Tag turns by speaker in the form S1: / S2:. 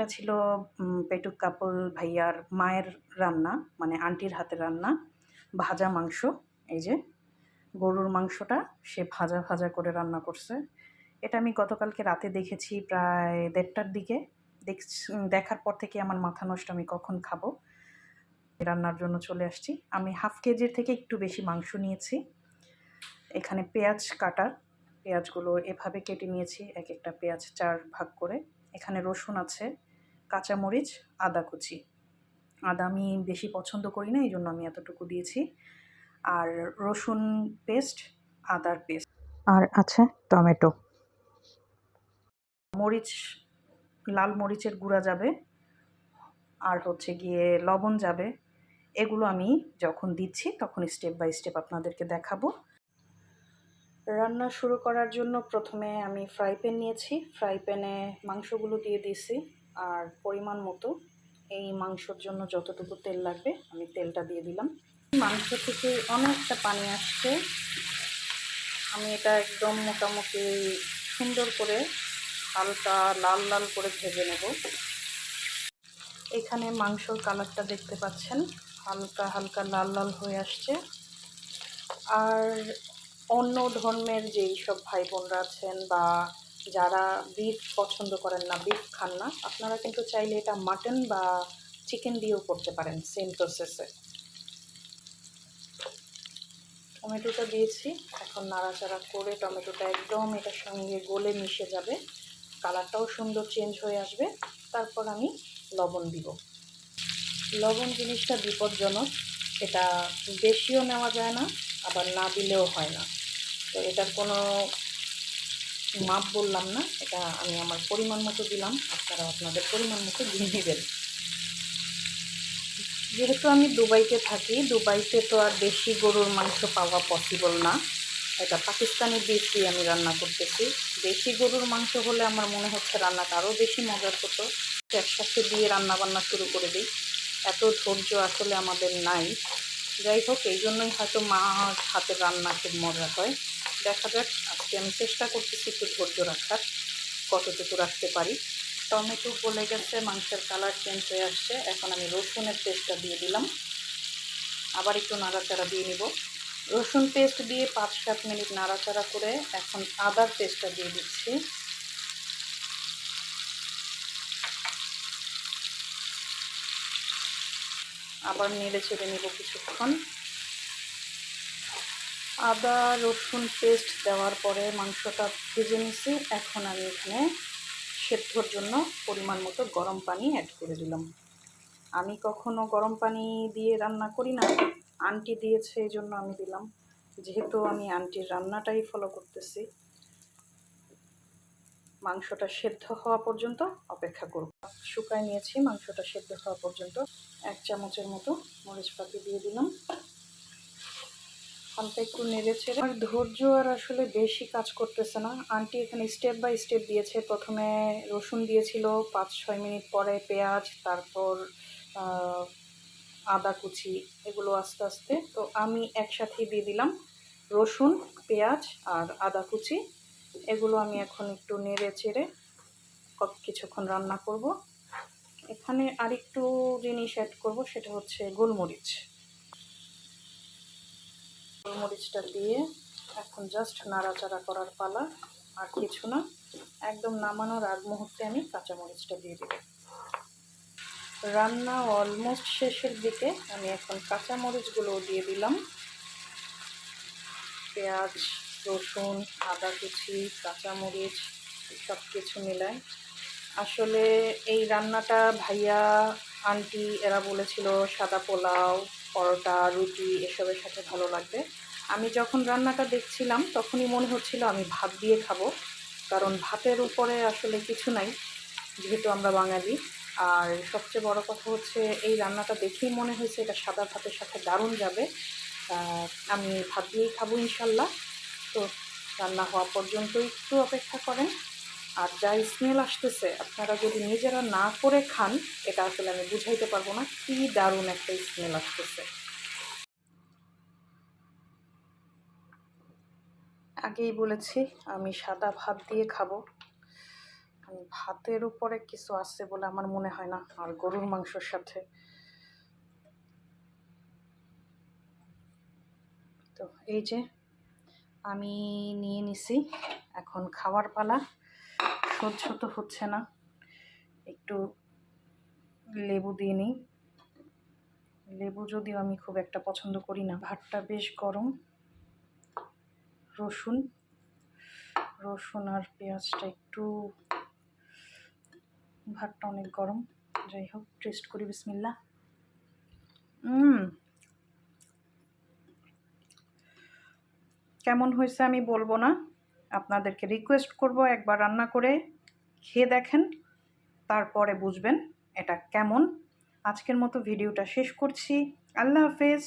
S1: এটা ছিল পেটুক কাপল ভাইয়ার মায়ের রান্না মানে আন্টির হাতের রান্না, ভাজা মাংস, এই যে গরুর মাংসটা সে ভাজা ভাজা করে রান্না করছে। এটা আমি গতকালকে রাতে দেখেছি প্রায় দেড়টার দিকে। দেখ, দেখার পর থেকে আমার মাথা নষ্ট, আমি কখন খাব? রান্নার জন্য চলে আসছি। আমি হাফ কেজির থেকে একটু বেশি মাংস নিয়েছি। এখানে পেঁয়াজ কাটার পেঁয়াজগুলো এভাবে কেটে নিয়েছি, এক একটা পেঁয়াজ চার ভাগ করে। এখানে রসুন আছে কাঁচামরিচ আদা কুচি। আদা আমি বেশি পছন্দ করি না এই জন্য আমি এতটুকু দিয়েছি। আর রসুন পেস্ট আদার পেস্ট। আর আছে টমেটো। মরিচ লাল মরিচের গুঁড়া যাবে। আর হচ্ছে গিয়ে লবণ যাবে। এগুলো আমি যখন দিচ্ছি তখন স্টেপ বাই স্টেপ আপনাদেরকে দেখাবো। রান্না শুরু করার জন্য প্রথমে আমি ফ্রাই প্যান নিয়েছি। ফ্রাই প্যানে মাংসগুলো দিয়ে দিয়েছি। আর পরিমাণ মতো এই মাংসর জন্য যতটুকু তেল লাগবে, আমি তেলটা দিয়ে দিলাম। মাংস থেকে অনেকটা পানি আসছে। আমি এটা একদম মোটামুটি সুন্দর করে হালকা লাল লাল করে ভেজে নেব। এখানে মাংসর কালারটা দেখতে পাচ্ছেন, হালকা হালকা লাল লাল হয়ে আসছে। আর অন্য ধর্মের যেই সব ভাই বোনরা আছেন বা যারা বিফ পছন্দ করেন না বিফ খান না, আপনারা কিন্তু চাইলে এটা মাটন বা চিকেন দিয়েও করতে পারেন সেম প্রসেসে টমেটোটা দিয়েছি, এখন নাড়াচাড়া করে টমেটোটা একদম এটার সঙ্গে গলে মিশে যাবে, কালারটাও সুন্দর চেঞ্জ হয়ে আসবে, তারপর আমি লবণ দিব। লবণ জিনিসটা বিপজ্জনক, এটা বেশিও নেওয়া যায় না, আবার না দিলেও হয় না। তো এটার কোনো মাপ বললাম না, এটা আমি আমার পরিমাণ মতো দিলাম আপনারা আপনাদের পরিমাণ মতো দিয়ে নেবেন। যেহেতু আমি দুবাইতে থাকি, দুবাইতে তো আর দেশি গরুর মাংস পাওয়া পসিবল না। এটা পাকিস্তানি বিফ দিয়ে আমি রান্না করতেছি। দেশি গরুর মাংস হলে আমার মনে হচ্ছে রান্নাটা আরও বেশি মজার হতো। একসাথে দিয়ে রান্না বান্না শুরু করে দিই। এত ধৈর্য আসলে আমাদের নাই। যাই হোক, এই জন্যই হয়তো মা হাতের রান্না খুব মজা হয়। দেখা যাক, আজকে আমি চেষ্টা করতেছি একটু ধৈর্য রাখার, কতটুকু রাখতে পারি। টমেটো গলে গেছে, মাংসের কালার চেঞ্জ হয়ে আসছে। এখন আমি রসুনের পেস্টটা দিয়ে দিলাম। আবার একটু নাড়াচাড়া দিয়ে নিব। রসুন পেস্ট দিয়ে পাঁচ সাত মিনিট নাড়াচাড়া করে এখন আদার পেস্টটা দিয়ে দিচ্ছি। আবার নেড়ে ছেড়ে নেব কিছুক্ষণ। আদা, রসুন পেস্ট দেওয়ার পরে মাংসটা ভেজে নিছি এখন আমি এখানে সেদ্ধর জন্য পরিমাণ মতো গরম পানি অ্যাড করে দিলাম। আমি কখনো গরম পানি দিয়ে রান্না করি না। আন্টি দিয়েছে, এই জন্য আমি দিলাম। যেহেতু আমি আন্টির রান্নাটাই ফলো করতেছি, মাংসটা সেদ্ধ হওয়া পর্যন্ত অপেক্ষা করব। শুকায় নিয়েছি, মাংসটা সেদ্ধ হওয়া পর্যন্ত এক চামচের মতো মরিচ পাতি দিয়ে দিলাম। হালকা একটু নেড়ে আর ধৈর্য আর আসলে বেশি কাজ করতেছে না। আন্টি এখানে স্টেপ বাই স্টেপ দিয়েছে। প্রথমে রসুন দিয়েছিল পাঁচ ছয় মিনিট পরে পেঁয়াজ, তারপর আদা কুচি, এগুলো আস্তে আস্তে। তো আমি একসাথেই দিয়ে দিলাম। রসুন, পেঁয়াজ আর আদা কুচি, এগুলো আমি এখন একটু নেড়ে চেড়ে কিছুক্ষণ রান্না করব। এখানে আরেকটু জিনিস অ্যাড করব, সেটা হচ্ছে গোলমরিচ। গোলমরিচটা দিয়ে এখন জাস্ট নাড়াচাড়া করার পালা, আর কিছু না, একদম নামানোর আগ মুহূর্তে আমি কাঁচামরিচটা দিয়ে দেব। রান্না অলমোস্ট শেষের দিকে আমি এখন কাঁচামরিচগুলো দিয়ে দিলাম। পেঁয়াজ, রসুন, আদা কুচি, কাঁচামরিচ সব কিছু মিলায়। আসলে এই রান্নাটা ভাইয়া, আন্টি, এরা বলেছিল সাদা পোলাও পরোটা, রুটি এসবের সাথে ভালো লাগবে। আমি যখন রান্নাটা দেখছিলাম, তখনই মনে হচ্ছিল আমি ভাত দিয়ে খাব। কারণ ভাতের উপরে আসলে কিছু নাই, যেহেতু আমরা বাঙালি। আর সবচেয়ে বড় কথা হচ্ছে, এই রান্নাটা দেখেই মনে হয়েছে এটা সাদা ভাতের সাথে দারুণ যাবে। আমি ভাত দিয়েই খাব ইনশাল্লাহ। তো রান্না হওয়া পর্যন্ত একটু অপেক্ষা করেন। আর যা স্মেল আসতেছে, আপনারা যদি নিজেরা না করে খান, এটা আসলে আমি বুঝাইতে পারব না, কি দারুণ একটা স্মেল আসতেছে। আগেই বলেছি, আমি সাদা ভাত দিয়ে খাব। ভাতের উপরে কিছু আছে বলে আমার মনে হয় না, আর গরুর মাংসর সাথে। তো এই যে, আমি নিয়ে নিছি, এখন খাওয়ার পালা। সহ্য তো হচ্ছে না। একটু লেবু দিয়ে নিই। লেবু যদিও আমি খুব একটা পছন্দ করি না। ভাতটা বেশ গরম। রসুন। রসুন আর পেঁয়াজটা একটু ভাতটা অনেক গরম। যাই হোক টেস্ট করি বিসমিল্লা কেমন হয়েছে আমি বলব না। আপনাদেরকে রিকোয়েস্ট করব একবার রান্না করে খেয়ে দেখেন, তারপরে বুঝবেন এটা কেমন। আজকের মতো ভিডিওটা শেষ করছি। আল্লাহ হাফেজ।